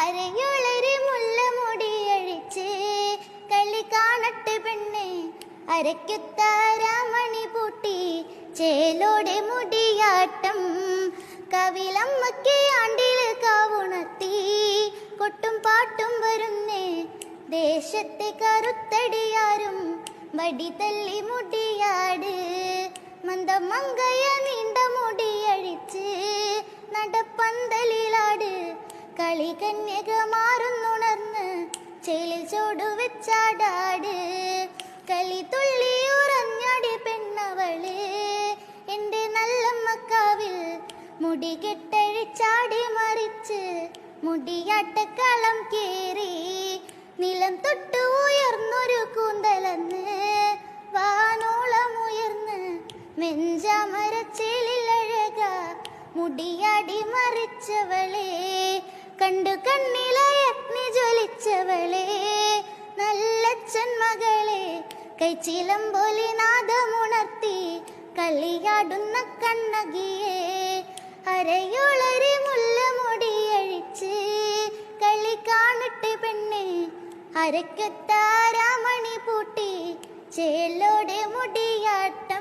അരയുളരി മുല്ല മുടിയഴിച്ച് കളി കാണട്ടെ പെണ്ണെ. അരയ്ക്കുത്താരാമണി പൂട്ടി ചേലോടെ മുടിയാട്ടം. കവിലമ്മക്ക് ആണ്ടിൽ കാവുണത്തി കൊട്ടും പാട്ടും വരുന്നേ. ദേശത്തെ കറുത്തടിയാരും വടി തല്ലി മുടിയാട്. മന്ദമങ്കയ നീണ്ട മുടിയഴിച്ച് കളി കന്യക മാറുന്നുണർന്ന് ചെളി ചോടു വെച്ചാടാട്. കളി തുള്ളി ഉറഞ്ഞാടി പെണ്ണവൾ. എന്റെ നല്ലമ്മക്കാവിൽ മുടി കെട്ടഴിച്ചാടി മറിച്ച് മുടിയാട്ടക്കളം കേറി. നിലം തൊട്ടു ഉയർന്നൊരു കൂന്തലന്ന് വാനോളം ഉയർന്ന് മെഞ്ചമരച്ചേലിലഴക മുടിയാടി മറിച്ചവളെ. കണ്ടു കണ്ണിലയഗ്നി ജ്വലിച്ചവളെ നല്ലച്ഛൻ മകളെ കൈച്ചിലം പോലെ നാദമുണർത്തി കളിയാടുന്ന കണ്ണകിയെ അരയുളരി മുല്ല മുടിയഴിച്ച് കളി കാണട്ടെ പെണ്ണെ അരക്കത്താരാമണി പൂട്ടി ചേലോടെ മുടിയാട്ടം